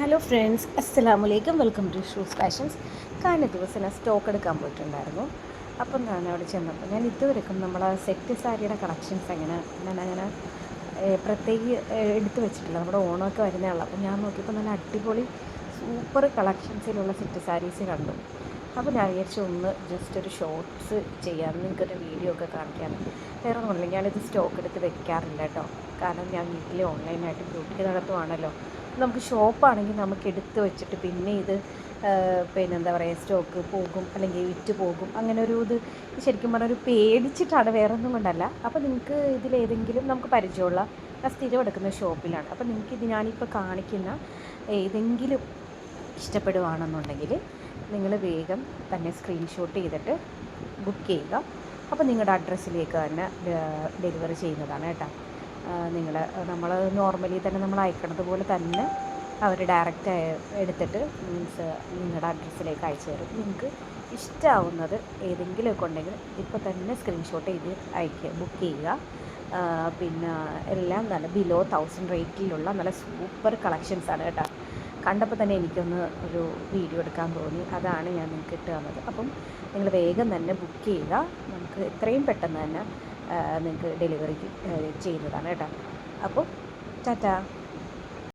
Hello friends അസ്സലാമു അലൈക്കും welcome to shoes fashions കഴിഞ്ഞ ദിവസം ഞാൻ സ്റ്റോക്ക് എടുക്കാൻ പോയിട്ടുണ്ടായിരുന്നു. അപ്പം ഞാൻ അവിടെ ചെന്നപ്പോൾ ഞാൻ ഇതുവരെക്കും നമ്മളെ സെറ്റ് സാരിയുടെ കളക്ഷൻസ് എങ്ങനെ ഞാൻ അങ്ങനെ പ്രത്യേക എടുത്തു വെച്ചിട്ടില്ല. നമ്മുടെ ഓണമൊക്കെ വരുന്നേ അപ്പം ഞാൻ നോക്കിയപ്പോൾ നല്ല അടിപൊളി സൂപ്പർ കളക്ഷൻസിലുള്ള സെറ്റ് സാരീസ് കണ്ടു. അപ്പോൾ ഞാൻ വിചാരിച്ചു ഒന്ന് ജസ്റ്റ് ഒരു ഷോർട്സ് ചെയ്യാൻ നിങ്ങൾക്കൊരു വീഡിയോ ഒക്കെ കാണിക്കാൻ. വേറെ ഒന്നുമില്ല. ഞാനിത് സ്റ്റോക്ക് എടുത്ത് വെക്കാറില്ല കേട്ടോ. കാരണം ഞാൻ വീട്ടിൽ ഓൺലൈനായിട്ട് ബ്യൂട്ടി നടത്തുവാണല്ലോ. നമുക്ക് ഷോപ്പാണെങ്കിൽ നമുക്ക് എടുത്ത് വെച്ചിട്ട് പിന്നെ ഇത് പിന്നെ എന്താ പറയുക സ്റ്റോക്ക് പോകും അല്ലെങ്കിൽ വിറ്റ് പോകും. അങ്ങനെ ഒരു ഇത് ശരിക്കും പറഞ്ഞാൽ ഒരു പേടിച്ചിട്ടാണ് വേറെ ഒന്നും കൊണ്ടല്ല. അപ്പോൾ നിങ്ങൾക്ക് ഇതിലേതെങ്കിലും നമുക്ക് പരിചയമുള്ള ഞാൻ സ്ഥിരം എടുക്കുന്ന ഷോപ്പിലാണ്. അപ്പോൾ നിങ്ങൾക്ക് ഇത് ഞാനിപ്പോൾ കാണിക്കുന്ന ഏതെങ്കിലും ഇഷ്ടപ്പെടുവാണെന്നുണ്ടെങ്കിൽ നിങ്ങൾ വേഗം തന്നെ സ്ക്രീൻഷോട്ട് ചെയ്തിട്ട് ബുക്ക് ചെയ്യുക. അപ്പോൾ നിങ്ങളുടെ അഡ്രസ്സിലേക്ക് തന്നെ ഡെലിവറി ചെയ്യുന്നതാണ് കേട്ടോ. നിങ്ങൾ നമ്മൾ നോർമലി തന്നെ നമ്മൾ അയക്കണത് പോലെ തന്നെ അവർ ഡയറക്റ്റ് എടുത്തിട്ട് മീൻസ് നിങ്ങളുടെ അഡ്രസ്സിലേക്ക് അയച്ചു തരും. നിങ്ങൾക്ക് ഇഷ്ടമാവുന്നത് ഏതെങ്കിലുമൊക്കെ ഉണ്ടെങ്കിൽ ഇപ്പോൾ തന്നെ സ്ക്രീൻഷോട്ട് ചെയ്ത് അയക്കുക ബുക്ക് ചെയ്യുക. പിന്നെ എല്ലാം നല്ല ബിലോ തൗസൻഡ് റേറ്റിലുള്ള നല്ല സൂപ്പർ കളക്ഷൻസാണ് കേട്ടോ. കണ്ടപ്പോൾ തന്നെ എനിക്കൊന്ന് ഒരു വീഡിയോ എടുക്കാൻ തോന്നി. അതാണ് ഞാൻ നിങ്ങൾക്ക് ഇട്ട് തന്നത്. അപ്പം നിങ്ങൾ വേഗം തന്നെ ബുക്ക് ചെയ്യുക. നമുക്ക് എത്രയും പെട്ടെന്ന് തന്നെ നിങ്ങൾക്ക് ഡെലിവറി ചെയ്യുന്നതാണ് കേട്ടോ. അപ്പോൾ ടാറ്റാ.